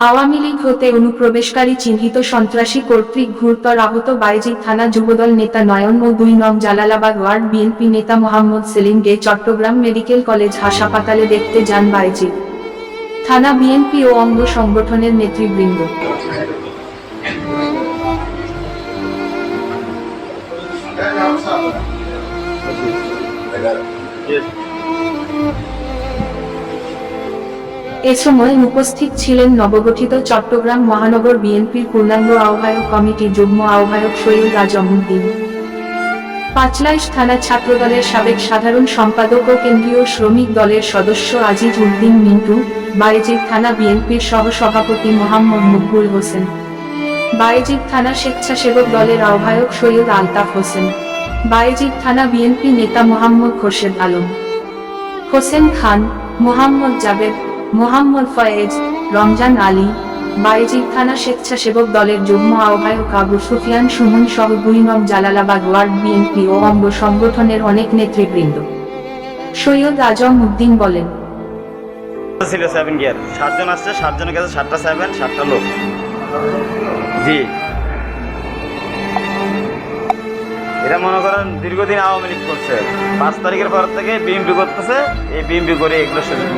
আওয়ামী লীগ হতে অনুপ্রবেশকারী চিহ্নিত সন্ত্রাসী কর্তৃক ঘুরতর আহত বাইজিদ থানা যুবদল নেতা নয়ন ও দুই নং জালালাবাদ ওয়ার্ড বিএনপি নেতা মোহাম্মদ সেলিমকে চট্টগ্রাম মেডিকেল কলেজ হাসপাতালে দেখতে যান বাইজিদ থানা বিএনপি ও অঙ্গ সংগঠনের নেতৃবৃন্দ। এ সময় উপস্থিত ছিলেন নবগঠিত চট্টগ্রাম মহানগর বিএনপির পূর্ণাঙ্গ আহ্বায়ক কমিটি যুগ্ম আহ্বায়ক সৈয়দ আজমউদ্দিন পাঁচলাইশ থানা ছাত্রদলের সাবেক সাধারণ সম্পাদক ও কেন্দ্রীয় শ্রমিক দলের সদস্য আজিজ উদ্দিন মিন্টু, বায়েজিদ থানা বিএনপির সহসভাপতি মোহাম্মদ মকবুল হোসেন, বায়েজিদ থানা স্বেচ্ছাসেবক দলের আহ্বায়ক সৈয়দ আলতাফ হোসেন, বায়েজিদ থানা বিএনপি নেতা মোহাম্মদ খোরশেদ আলম। হোসেন খান, মোহাম্মদ জাবেদ মোহাম্মদ ফয়েজ, রমজান আলী, বাইজিদ থানা স্বেচ্ছাসেবক দলের যুগ্ম আহ্বায়ক আবু সুফিয়ান সুমন সহ দুই নং জালালাবাদ ওয়ার্ড বিএনপি ও অঙ্গ সংগঠনের অনেক নেতৃবৃন্দ। সৈয়দ আজম উদ্দিন বলেন, ছিল সেভেন গিয়ার সাতজন আসছে, সাতজনের কাছে সাতটা সেভেন সাতটা লোক। জি। এটা মনে করেন দীর্ঘদিন আওয়ামী লীগ করছে। পাঁচ তারিখের পর থেকে বিএমপি করতেছে, এই বিএমপি করে এগুলো সুযোগ